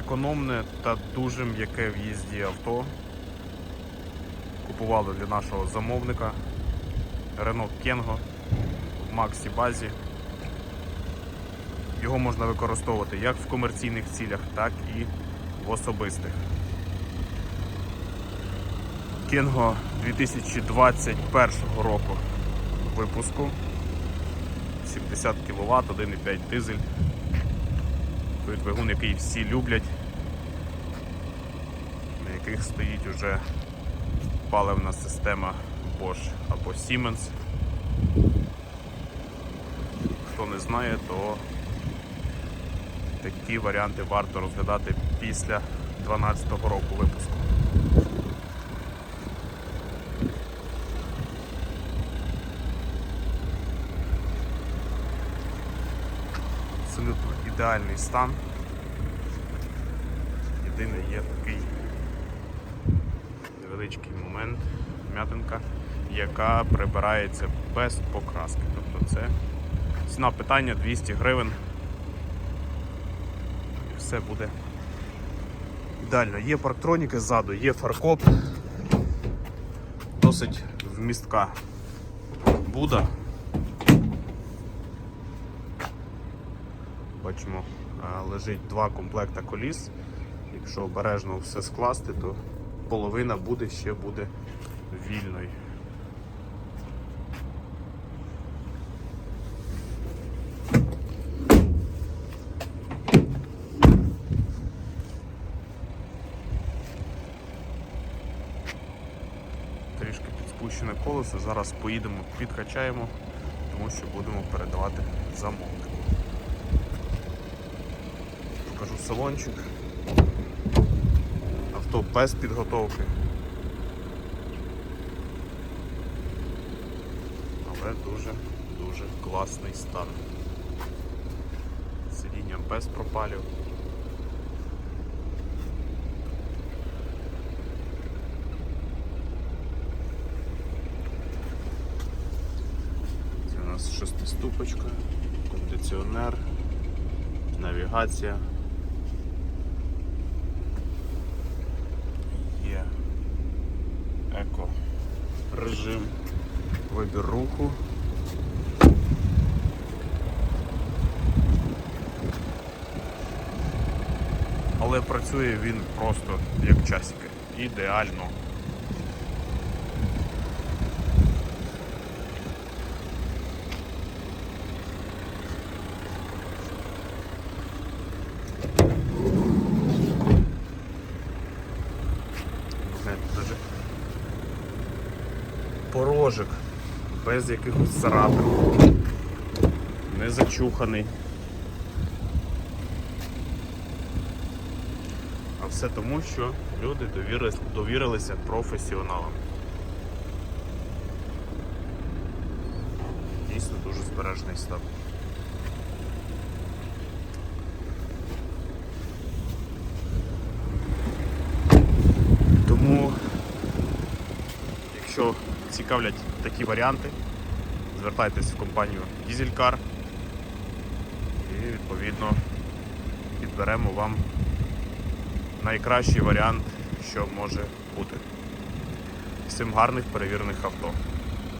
економне та дуже м'яке в їзді авто. Купували для нашого замовника Renault Kengo в Максі базі. Його можна використовувати як в комерційних цілях, так і в особистих. Kengo 2021 року випуску. 70 кВт, 1,5 дизель. Двигун, який всі люблять, на яких стоїть уже паливна система Bosch або Siemens. Хто не знає, то такі варіанти варто розглядати після 2012 року випуску. Абсолютно ідеальний стан. Єдине є такий невеличкий момент, м'ятинка, яка прибирається без покраски. Тобто це ціна питання 200 гривень. І все буде ідеально. Є парктроніки ззаду, є фаркоп. Досить вмістка Буда. Бачимо, е, лежить два комплекта коліс. Якщо обережно все скласти, то половина буде ще буде вільною. Трішки підспущене колесо. Зараз поїдемо, підкачаємо, тому що будемо передавати замовнику. Покажу салончик. Авто без підготовки. Але дуже-дуже класний стан. Сидіння без пропалів. Це у нас шестиступочка, кондиціонер, навігація. Є еко режим, вибір руху. Але працює він просто як часики. Ідеально. Знаєте, даже порожик без якихось царапин. Не зачуханий. А все тому, що люди довірились, довірилися професіоналам. Дійсно дуже збережний стан. Тому, якщо цікавлять такі варіанти, звертайтесь в компанію Дізелькар і відповідно підберемо вам найкращий варіант, що може бути. Всім гарних перевірених авто.